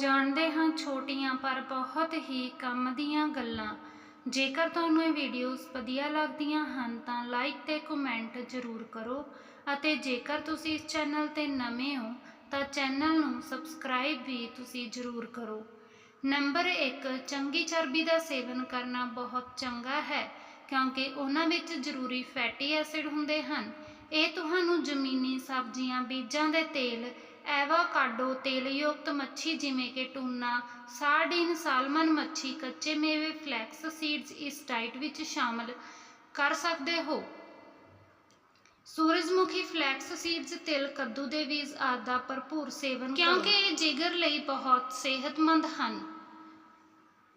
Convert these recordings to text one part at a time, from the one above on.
ਜਾਣਦੇ ਹਾਂ ਛੋਟੀਆਂ ਪਰ ਬਹੁਤ ਹੀ ਕੰਮ ਦੀਆਂ ਗੱਲਾਂ। ਜੇਕਰ ਤੁਹਾਨੂੰ ਇਹ ਵੀਡੀਓਜ਼ ਵਧੀਆ ਲੱਗਦੀਆਂ ਹਨ ਤਾਂ ਲਾਈਕ ਤੇ ਕਮੈਂਟ ਜ਼ਰੂਰ ਕਰੋ ਅਤੇ ਜੇਕਰ ਤੁਸੀਂ ਇਸ ਚੈਨਲ ਤੇ ਨਵੇਂ ਹੋ ਤਾਂ ਚੈਨਲ ਨੂੰ ਸਬਸਕ੍ਰਾਈਬ ਵੀ ਤੁਸੀਂ ਜ਼ਰੂਰ ਕਰੋ। ਨੰਬਰ 1 ਚੰਗੀ ਚਰਬੀ ਦਾ ਸੇਵਨ ਕਰਨਾ ਬਹੁਤ ਚੰਗਾ ਹੈ ਕਿਉਂਕਿ ਉਹਨਾਂ ਵਿੱਚ ਜ਼ਰੂਰੀ ਫੈਟੀ ਐਸਿਡ ਹੁੰਦੇ ਹਨ। ਇਹ ਤੁਹਾਨੂੰ ਜ਼ਮੀਨੀ ਸਬਜ਼ੀਆਂ, ਬੀਜਾਂ ਦੇ ਤੇਲ ਐਵਾਕਾਡੋ ਤੇਲਯੁਕਤ ਮੱਛੀ ਜਿਵੇਂ ਕਿ ਟੂਨਾ, ਸਾਰਡੀਨ, ਸਾਲਮਨ ਮੱਛੀ, ਕੱਚੇ ਮੇਵੇ, ਫਲੈਕਸ ਸੀਡਜ਼, ਇਸ ਡਾਈਟ ਵਿੱਚ ਸ਼ਾਮਲ ਕਰ ਸਕਦੇ ਹੋ। ਸੂਰਜਮੁਖੀ ਫਲੈਕਸ ਸੀਡਜ਼, ਤਿਲ, ਕੱਦੂ ਦੇ ਬੀਜ ਆਦਿ ਦਾ ਭਰਪੂਰ ਸੇਵਨ ਕਿਉਂਕਿ ਇਹ ਜਿਗਰ ਲਈ ਬਹੁਤ ਸਿਹਤਮੰਦ ਹਨ।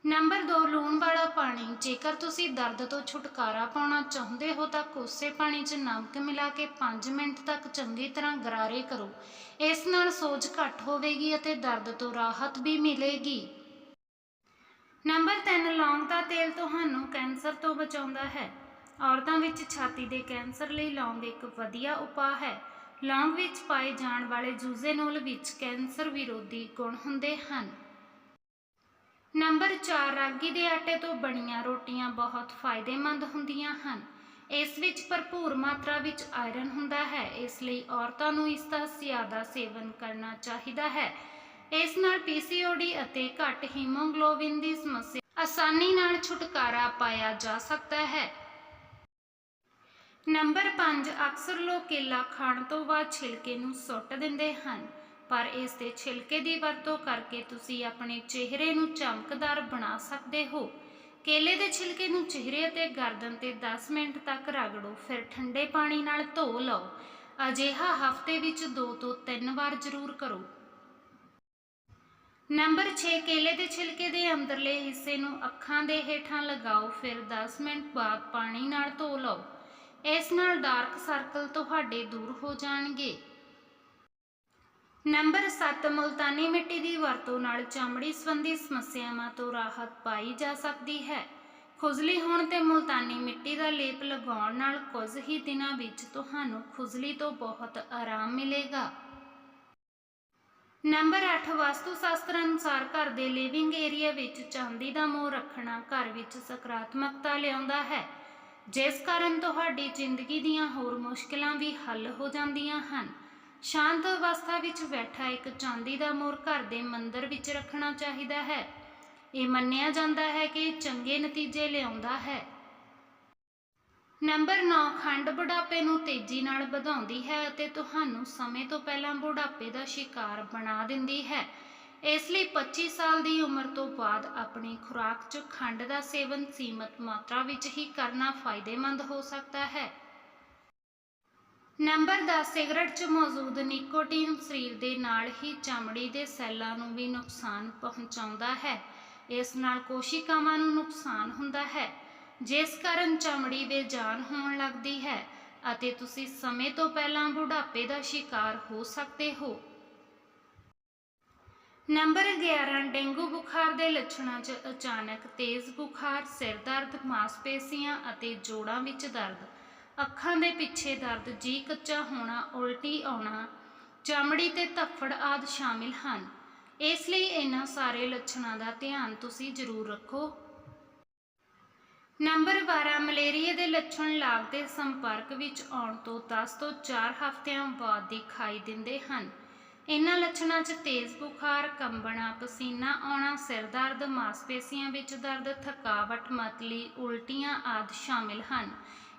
ਨੰਬਰ 2 ਲੂਣ ਵਾਲਾ ਪਾਣੀ। ਜੇਕਰ ਤੁਸੀਂ ਦਰਦ ਤੋਂ ਛੁਟਕਾਰਾ ਪਾਉਣਾ ਚਾਹੁੰਦੇ ਹੋ, ਤਾਂ ਕੋਸੇ ਪਾਣੀ 'ਚ ਨਮਕ ਮਿਲਾ ਕੇ 5 ਮਿੰਟ ਤੱਕ ਚੰਗੀ ਤਰ੍ਹਾਂ ਗਰਾਰੇ ਕਰੋ। ਇਸ ਨਾਲ ਸੋਜ ਘੱਟ ਹੋਵੇਗੀ ਅਤੇ ਦਰਦ ਤੋਂ ਰਾਹਤ ਵੀ ਮਿਲੇਗੀ। ਨੰਬਰ 3 ਲੌਂਗ ਦਾ ਤੇਲ ਤੁਹਾਨੂੰ ਕੈਂਸਰ ਤੋਂ ਬਚਾਉਂਦਾ ਹੈ। ਔਰਤਾਂ ਵਿੱਚ ਛਾਤੀ ਦੇ ਕੈਂਸਰ ਲਈ ਲੌਂਗ ਇੱਕ ਵਧੀਆ ਉਪਾਅ ਹੈ। ਲੌਂਗ ਵਿੱਚ ਪਾਏ ਜਾਣ ਵਾਲੇ ਜੂਜ਼ੇਨੋਲ ਵਿੱਚ ਕੈਂਸਰ ਵਿਰੋਧੀ ਗੁਣ ਹੁੰਦੇ ਹਨ। ਨੰਬਰ 4 ਰਾਗੀ ਦੇ ਆਟੇ ਤੋਂ ਬਣੀਆਂ ਰੋਟੀਆਂ ਬਹੁਤ ਫਾਇਦੇਮੰਦ ਹੁੰਦੀਆਂ ਹਨ। ਇਸ ਵਿੱਚ ਭਰਪੂਰ ਮਾਤਰਾ ਵਿੱਚ ਆਇਰਨ ਹੁੰਦਾ ਹੈ। ਇਸ ਲਈ ਔਰਤਾਂ ਨੂੰ ਇਸ ਦਾ ਜ਼ਿਆਦਾ ਸੇਵਨ ਕਰਨਾ ਚਾਹੀਦਾ ਹੈ। ਇਸ ਨਾਲ ਪੀਸੀਓਡੀ ਅਤੇ ਘੱਟ ਹੀਮੋਗਲੋਬਿਨ ਦੀ ਸਮੱਸਿਆ ਆਸਾਨੀ ਨਾਲ ਛੁਟਕਾਰਾ ਪਾਇਆ ਜਾ ਸਕਦਾ ਹੈ। ਨੰਬਰ 5 ਅਕਸਰ ਲੋਕ ਕੇਲਾ ਖਾਣ ਤੋਂ ਬਾਅਦ ਛਿਲਕੇ ਨੂੰ ਸੁੱਟ ਦਿੰਦੇ ਹਨ। ਪਰ ਇਸ ਦੇ ਛਿਲਕੇ ਦੀ ਵਰਤੋਂ ਕਰਕੇ ਤੁਸੀਂ ਆਪਣੇ ਚਿਹਰੇ ਨੂੰ ਚਮਕਦਾਰ ਬਣਾ ਸਕਦੇ ਹੋ। ਕੇਲੇ ਦੇ ਛਿਲਕੇ ਨੂੰ ਚਿਹਰੇ ਅਤੇ ਗਰਦਨ ਤੇ 10 ਮਿੰਟ ਤੱਕ ਰਗੜੋ, ਫਿਰ ਠੰਡੇ ਪਾਣੀ ਨਾਲ ਧੋ ਲਓ। ਅਜਿਹਾ ਹਫ਼ਤੇ ਵਿੱਚ 2 ਤੋਂ 3 ਵਾਰ ਜ਼ਰੂਰ ਕਰੋ। ਨੰਬਰ 6 ਕੇਲੇ ਦੇ ਛਿਲਕੇ ਦੇ ਅੰਦਰਲੇ ਹਿੱਸੇ ਨੂੰ ਅੱਖਾਂ ਦੇ ਹੇਠਾਂ ਲਗਾਓ, ਫਿਰ 10 ਮਿੰਟ ਬਾਅਦ ਪਾਣੀ ਨਾਲ ਧੋ ਲਓ। ਇਸ ਨਾਲ ਡਾਰਕ ਸਰਕਲ ਤੁਹਾਡੇ ਦੂਰ ਹੋ ਜਾਣਗੇ। ਨੰਬਰ 7 ਮੁਲਤਾਨੀ ਮਿੱਟੀ ਦੀ ਵਰਤੋਂ ਨਾਲ ਚਮੜੀ ਸੰਬੰਧੀ ਸਮੱਸਿਆਵਾਂ ਤੋਂ ਰਾਹਤ ਪਾਈ ਜਾ ਸਕਦੀ ਹੈ। ਖੁਜਲੀ ਹੋਣ ਤੇ ਮੁਲਤਾਨੀ ਮਿੱਟੀ ਦਾ ਲੇਪ ਲਗਾਉਣ ਨਾਲ ਕੁਝ ਹੀ ਦਿਨਾਂ ਵਿੱਚ ਤੁਹਾਨੂੰ ਖੁਜਲੀ ਤੋਂ ਬਹੁਤ ਆਰਾਮ ਮਿਲੇਗਾ। ਨੰਬਰ 8 ਵਾਸਤੂ ਸ਼ਾਸਤਰ ਅਨੁਸਾਰ ਘਰ ਦੇ ਲਿਵਿੰਗ ਏਰੀਆ ਵਿੱਚ ਚਾਂਦੀ ਦਾ ਮੋਹ ਰੱਖਣਾ ਘਰ ਵਿੱਚ ਸਕਾਰਾਤਮਕਤਾ ਲਿਆਉਂਦਾ ਹੈ। ਜਿਸ ਕਾਰਨ ਤੁਹਾਡੀ ਜ਼ਿੰਦਗੀ ਦੀਆਂ ਹੋਰ ਮੁਸ਼ਕਲਾਂ ਵੀ ਹੱਲ ਹੋ ਜਾਂਦੀਆਂ ਹਨ। ਸ਼ਾਂਤ ਅਵਸਥਾ ਵਿੱਚ ਬੈਠਾ ਇੱਕ ਚਾਂਦੀ ਦਾ ਮੋਰ ਘਰ ਦੇ ਮੰਦਰ ਵਿੱਚ ਰੱਖਣਾ ਚਾਹੀਦਾ ਹੈ। ਇਹ ਮੰਨਿਆ ਜਾਂਦਾ ਹੈ ਕਿ ਚੰਗੇ ਨਤੀਜੇ ਲਿਆਉਂਦਾ ਹੈ। ਨੰਬਰ 9 ਖੰਡ ਬੁਢਾਪੇ ਨੂੰ ਤੇਜ਼ੀ ਨਾਲ ਵਧਾਉਂਦੀ ਹੈ ਅਤੇ ਤੁਹਾਨੂੰ ਸਮੇਂ ਤੋਂ ਪਹਿਲਾਂ ਬੁਢਾਪੇ ਦਾ ਸ਼ਿਕਾਰ ਬਣਾ ਦਿੰਦੀ ਹੈ। ਇਸ ਲਈ 25 ਸਾਲ ਦੀ ਉਮਰ ਤੋਂ ਬਾਅਦ ਆਪਣੀ ਖੁਰਾਕ 'ਚ ਖੰਡ ਦਾ ਸੇਵਨ ਸੀਮਤ ਮਾਤਰਾ ਵਿੱਚ ਹੀ ਕਰਨਾ ਫਾਇਦੇਮੰਦ ਹੋ ਸਕਦਾ ਹੈ। ਨੰਬਰ 10 ਸਿਗਰਟ 'ਚ ਮੌਜੂਦ ਨਿਕੋਟੀਨ ਸਰੀਰ ਦੇ ਨਾਲ ਹੀ ਚਮੜੀ ਦੇ ਸੈੱਲਾਂ ਨੂੰ ਵੀ ਨੁਕਸਾਨ ਪਹੁੰਚਾਉਂਦਾ ਹੈ। ਇਸ ਨਾਲ ਕੋਸ਼ਿਕਾਵਾਂ ਨੂੰ ਨੁਕਸਾਨ ਹੁੰਦਾ ਹੈ, ਜਿਸ ਕਾਰਨ ਚਮੜੀ ਬੇਜਾਨ ਹੋਣ ਲੱਗਦੀ ਹੈ ਅਤੇ ਤੁਸੀਂ ਸਮੇਂ ਤੋਂ ਪਹਿਲਾਂ ਬੁਢਾਪੇ ਦਾ ਸ਼ਿਕਾਰ ਹੋ ਸਕਦੇ ਹੋ। ਨੰਬਰ 11 ਡੇਂਗੂ ਬੁਖਾਰ ਦੇ ਲੱਛਣਾਂ 'ਚ ਅਚਾਨਕ ਤੇਜ਼ ਬੁਖਾਰ, ਸਿਰ ਦਰਦ, ਮਾਸਪੇਸ਼ੀਆਂ ਅਤੇ ਜੋੜਾਂ ਵਿੱਚ ਦਰਦ। ਅੱਖਾਂ ਦੇ ਪਿੱਛੇ ਦਰਦ, ਜੀ ਕੱਚਾ ਹੋਣਾ, ਉਲਟੀ ਆਉਣਾ, ਚਮੜੀ ਤੇ ਧੱਫੜ ਆਦਿ ਸ਼ਾਮਿਲ ਹਨ। ਇਸ ਲਈ ਇਹਨਾਂ ਸਾਰੇ ਲੱਛਣਾਂ ਦਾ ਧਿਆਨ ਤੁਸੀਂ ਜ਼ਰੂਰ ਰੱਖੋ। ਨੰਬਰ 12 ਮਲੇਰੀਆ ਦੇ ਲੱਛਣ ਲਾਗ ਦੇ ਸੰਪਰਕ ਵਿੱਚ ਆਉਣ ਤੋਂ 10 ਤੋਂ 4 ਹਫ਼ਤਿਆਂ ਬਾਅਦ ਦਿਖਾਈ ਦਿੰਦੇ ਹਨ। ਇਹਨਾਂ ਲੱਛਣਾਂ 'ਚ ਤੇਜ਼ ਬੁਖਾਰ, ਕੰਬਣਾ, ਪਸੀਨਾ ਆਉਣਾ, ਸਿਰ ਦਰਦ, ਮਾਸਪੇਸ਼ੀਆਂ ਵਿੱਚ ਦਰਦ, ਥਕਾਵਟ, ਮਤਲੀ, ਉਲਟੀਆਂ ਆਦਿ ਸ਼ਾਮਿਲ ਹਨ।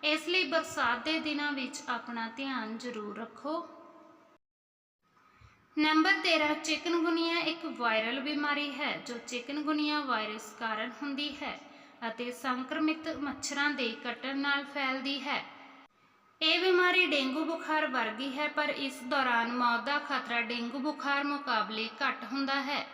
ਇਸ ਲਈ ਬਰਸਾਤ ਦੇ ਦਿਨਾਂ ਵਿੱਚ ਆਪਣਾ ਧਿਆਨ ਜ਼ਰੂਰ ਰੱਖੋ। ਨੰਬਰ 13 ਚਿਕਨਗੁਨੀਆ ਇੱਕ ਵਾਇਰਲ ਬਿਮਾਰੀ ਹੈ, ਜੋ ਚਿਕਨਗੁਨੀਆ ਵਾਇਰਸ ਕਾਰਨ ਹੁੰਦੀ ਹੈ ਅਤੇ ਸੰਕਰਮਿਤ ਮੱਛਰਾਂ ਦੇ ਕੱਟਣ ਨਾਲ ਫੈਲਦੀ ਹੈ। ਇਹ ਬਿਮਾਰੀ ਡੇਂਗੂ ਬੁਖਾਰ ਵਰਗੀ ਹੈ, ਪਰ ਇਸ ਦੌਰਾਨ ਮੌਤ ਦਾ ਖਤਰਾ ਡੇਂਗੂ ਬੁਖਾਰ ਮੁਕਾਬਲੇ ਘੱਟ ਹੁੰਦਾ ਹੈ।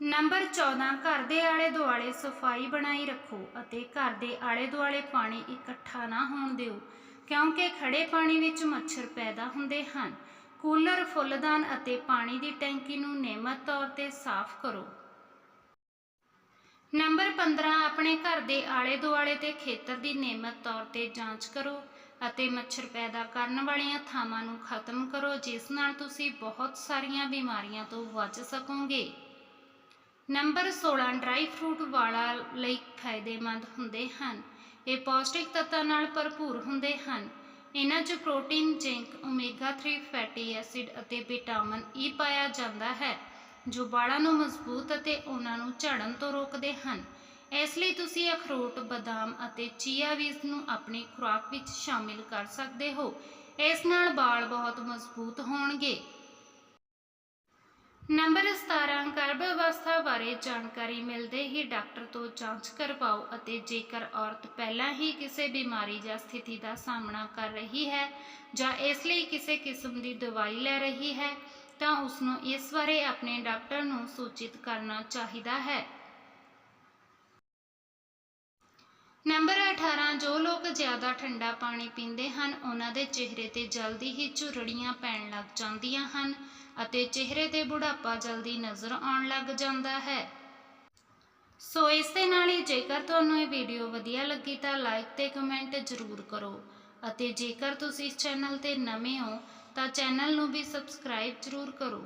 ਨੰਬਰ 14 ਘਰ ਦੇ ਆਲੇ ਦੁਆਲੇ ਸਫ਼ਾਈ ਬਣਾਈ ਰੱਖੋ ਅਤੇ ਘਰ ਦੇ ਆਲੇ ਦੁਆਲੇ ਪਾਣੀ ਇਕੱਠਾ ਨਾ ਹੋਣ ਦਿਓ, ਕਿਉਂਕਿ ਖੜੇ ਪਾਣੀ ਵਿੱਚ ਮੱਛਰ ਪੈਦਾ ਹੁੰਦੇ ਹਨ। ਕੂਲਰ ਫੁੱਲਦਾਨ ਅਤੇ ਪਾਣੀ ਦੀ ਟੈਂਕੀ ਨੂੰ ਨਿਯਮਤ ਤੌਰ ਤੇ ਸਾਫ਼ ਕਰੋ। ਨੰਬਰ 15 ਆਪਣੇ ਘਰ ਦੇ ਆਲੇ ਦੁਆਲੇ ਤੇ ਖੇਤਰ ਦੀ ਨਿਯਮਤ ਤੌਰ ਤੇ ਜਾਂਚ ਕਰੋ ਅਤੇ ਮੱਛਰ ਪੈਦਾ ਕਰਨ ਵਾਲੀਆਂ ਥਾਵਾਂ ਨੂੰ ਖਤਮ ਕਰੋ, ਜਿਸ ਨਾਲ ਤੁਸੀਂ ਬਹੁਤ ਸਾਰੀਆਂ ਬਿਮਾਰੀਆਂ ਤੋਂ ਬਚ ਸਕੋਗੇ। ਨੰਬਰ 16 ਡਰਾਈ ਫਰੂਟ ਵਾਲਾਂ ਲਈ ਫਾਇਦੇਮੰਦ ਹੁੰਦੇ ਹਨ। ਇਹ ਪੌਸ਼ਟਿਕ ਤੱਤਾਂ ਨਾਲ ਭਰਪੂਰ ਹੁੰਦੇ ਹਨ। ਇਹਨਾਂ 'ਚ protein, zinc, omega 3 fatty acid ਅਤੇ ਵਿਟਾਮਿਨ ਈ ਪਾਇਆ ਜਾਂਦਾ ਹੈ, ਜੋ ਵਾਲਾਂ ਨੂੰ ਮਜ਼ਬੂਤ ਅਤੇ ਉਹਨਾਂ ਨੂੰ ਝੜਨ ਤੋਂ ਰੋਕਦੇ ਹਨ। ਇਸ ਲਈ ਤੁਸੀਂ ਅਖਰੋਟ, ਬਦਾਮ ਅਤੇ ਚੀਆ ਬੀਜ ਨੂੰ ਆਪਣੀ ਖੁਰਾਕ ਵਿੱਚ ਸ਼ਾਮਿਲ ਕਰ ਸਕਦੇ ਹੋ। ਇਸ ਨਾਲ ਵਾਲ ਬਹੁਤ ਮਜ਼ਬੂਤ ਹੋਣਗੇ। ਨੰਬਰ 17 ਗਰਭ ਅਵਸਥਾ ਬਾਰੇ ਜਾਣਕਾਰੀ ਮਿਲਦੇ ਹੀ ਡਾਕਟਰ ਤੋਂ ਜਾਂਚ ਕਰਵਾਓ ਅਤੇ ਜੇਕਰ ਔਰਤ ਪਹਿਲਾਂ ਹੀ ਕਿਸੇ ਬਿਮਾਰੀ ਜਾਂ ਸਥਿਤੀ ਦਾ ਸਾਹਮਣਾ ਕਰ ਰਹੀ ਹੈ ਜਾਂ ਇਸ ਲਈ ਕਿਸੇ ਕਿਸਮ ਦੀ ਦਵਾਈ ਲੈ ਰਹੀ ਹੈ, ਤਾਂ ਉਸ ਨੂੰ ਇਸ ਬਾਰੇ ਆਪਣੇ ਡਾਕਟਰ ਨੂੰ ਸੂਚਿਤ ਕਰਨਾ ਚਾਹੀਦਾ ਹੈ। ਨੰਬਰ 18 ਜੋ ਲੋਕ ਜ਼ਿਆਦਾ ਠੰਡਾ ਪਾਣੀ ਪੀਂਦੇ ਹਨ, ਉਹਨਾਂ ਦੇ ਚਿਹਰੇ ਤੇ ਜਲਦੀ ਹੀ ਝੁਰੜੀਆਂ ਪੈਣ ਲੱਗ ਜਾਂਦੀਆਂ ਹਨ ਅਤੇ ਚਿਹਰੇ ਤੇ ਬੁਢਾਪਾ ਜਲਦੀ ਨਜ਼ਰ ਆਉਣ ਲੱਗ ਜਾਂਦਾ ਹੈ। ਸੋ ਇਸ ਦੇ ਨਾਲ ਹੀ ਜੇਕਰ ਤੁਹਾਨੂੰ ਇਹ ਵੀਡੀਓ ਵਧੀਆ ਲੱਗੀ ਤਾਂ ਲਾਈਕ ਤੇ ਕਮੈਂਟ ਜ਼ਰੂਰ ਕਰੋ ਅਤੇ ਜੇਕਰ ਤੁਸੀਂ ਇਸ ਚੈਨਲ ਤੇ ਨਵੇਂ ਹੋ ਤਾਂ ਚੈਨਲ ਨੂੰ ਵੀ ਸਬਸਕ੍ਰਾਈਬ ਜ਼ਰੂਰ ਕਰੋ।